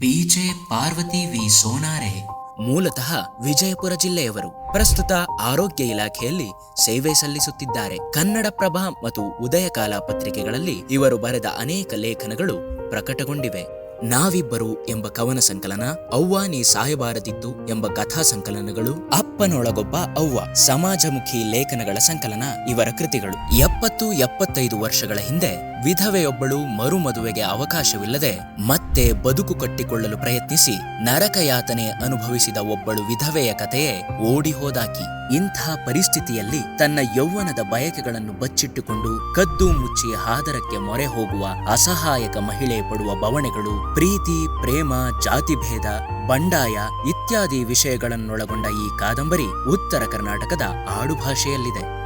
ಬಿಜೆ Parvati V Sonare. ಮೂಲತಃ ವಿಜಯಪುರ ಜಿಲ್ಲೆಯವರು ಪ್ರಸ್ತುತ ಆರೋಗ್ಯ ಇಲಾಖೆಯಲ್ಲಿ ಸೇವೆ ಸಲ್ಲಿಸುತ್ತಿದ್ದಾರೆ. ಕನ್ನಡಪ್ರಭ ಮತ್ತು ಉದಯಕಾಲ ಪತ್ರಿಕೆಗಳಲ್ಲಿ ಇವರು ಬರೆದ ಅನೇಕ ಲೇಖನಗಳು ಪ್ರಕಟಗೊಂಡಿವೆ. ನಾವಿಬ್ಬರು ಎಂಬ ಕವನ ಸಂಕಲನ, ಅವ್ವ ನೀ ಸಾಯಬಾರದಿತ್ತು ಎಂಬ ಕಥಾ ಸಂಕಲನಗಳು, ಅಪ್ಪನೊಳಗೊಬ್ಬ ಅವ್ವ ಸಮಾಜಮುಖಿ ಲೇಖನಗಳ ಸಂಕಲನ ಇವರ ಕೃತಿಗಳು. ಎಪ್ಪತ್ತು ಎಪ್ಪತ್ತೈದು ವರ್ಷಗಳ ಹಿಂದೆ ವಿಧವೆಯೊಬ್ಬಳು ಮರುಮದುವೆಗೆ ಅವಕಾಶವಿಲ್ಲದೆ ಮತ್ತೆ ಬದುಕು ಕಟ್ಟಿಕೊಳ್ಳಲು ಪ್ರಯತ್ನಿಸಿ ನರಕಯಾತನೆ ಅನುಭವಿಸಿದ ಒಬ್ಬಳು ವಿಧವೆಯ ಕಥೆಯೇ ಓಡಿ ಹೋದಾಕಿ ಇಂಥ ಪರಿಸ್ಥಿತಿಯಲ್ಲಿ ತನ್ನ ಯೌವನದ ಬಯಕೆಗಳನ್ನು ಬಚ್ಚಿಟ್ಟುಕೊಂಡು ಕದ್ದು ಮುಚ್ಚಿ ಹಾದರಕ್ಕೆ ಮೊರೆ ಹೋಗುವ ಅಸಹಾಯಕ ಮಹಿಳೆ ಪಡುವ ಬವಣೆಗಳು, ಪ್ರೀತಿ, ಪ್ರೇಮ ಜಾತಿಭೇದ ಬಂಡಾಯ ಇತ್ಯಾದಿ ವಿಷಯಗಳನ್ನೊಳಗೊಂಡ ಈ ಕಾದಂಬರಿ ಉತ್ತರ ಕರ್ನಾಟಕದ ಆಡುಭಾಷೆಯಲ್ಲಿದೆ.